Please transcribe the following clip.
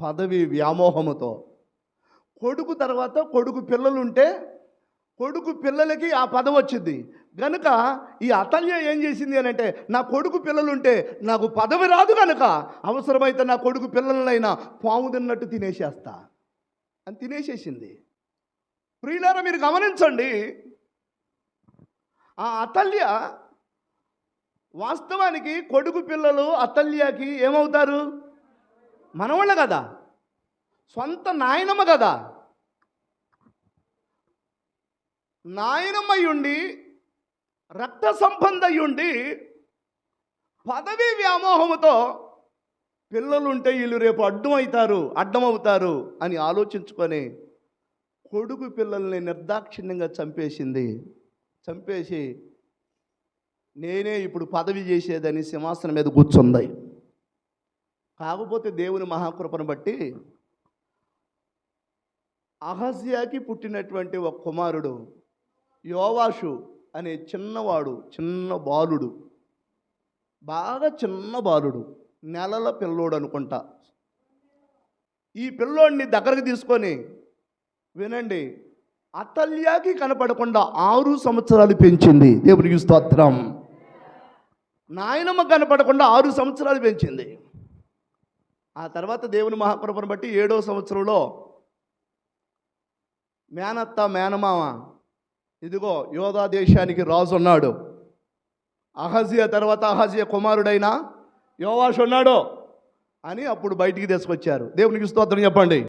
పదవి వ్యామోహముతో. కొడుకు తర్వాత కొడుకు పిల్లలు ఉంటే కొడుకు పిల్లలకి ఆ పదవి వచ్చింది. గనుక ఈ అతల్య ఏం చేసింది అని అంటే నా కొడుకు పిల్లలుంటే నాకు పదవి రాదు కనుక అవసరమైతే నా కొడుకు పిల్లలనైనా పాము తిన్నట్టు తినేసేస్తా అని తినేసేసింది. ప్రియులారా మీరు గమనించండి ఆ అతల్య వాస్తవానికి కొడుకు పిల్లలు అతల్యకి ఏమవుతారు? మనవాళ్ళ కదా. సొంత నాయనమ్మ కదా. నాయనమ్మయుండి రక్త సంబంధయ్యుండి పదవి వ్యామోహముతో పిల్లలుంటే వీళ్ళు రేపు అడ్డం అవుతారు అడ్డమవుతారు అని ఆలోచించుకొని కొడుకు పిల్లల్ని నిర్దాక్షిణ్యంగా చంపేసింది. చంపేసి నేనే ఇప్పుడు పదవి చేసేదని సింహాసనం మీద కూర్చుంది. కాకపోతే దేవుని మహాకృపను బట్టి అహస్యాకి పుట్టినటువంటి ఒక కుమారుడు యోవాషు అనే చిన్నవాడు చిన్న బాలుడు. బాగా చిన్న బాలుడు నెలల పిల్లోడు అనుకుంటా. ఈ పిల్లోడిని దగ్గరకు తీసుకొని వినండి అతల్యాకి కనపడకుండా ఆరు సంవత్సరాలు పెంచింది దేవునికి స్తోత్రం. నాయనమ్మ కనపడకుండా ఆరు సంవత్సరాలు పెంచింది. ఆ తర్వాత దేవుని మహాకృపను బట్టి ఏడో సంవత్సరంలో మేనత్త మేనమామ ఇదిగో యోధా దేశానికి రాజు ఉన్నాడు. అహజియా తర్వాత అహజియా కుమారుడైన యోవాష్ ఉన్నాడు అని అప్పుడు బయటికి తీసుకొచ్చారు. దేవునికి స్తోత్రం చెప్పండి.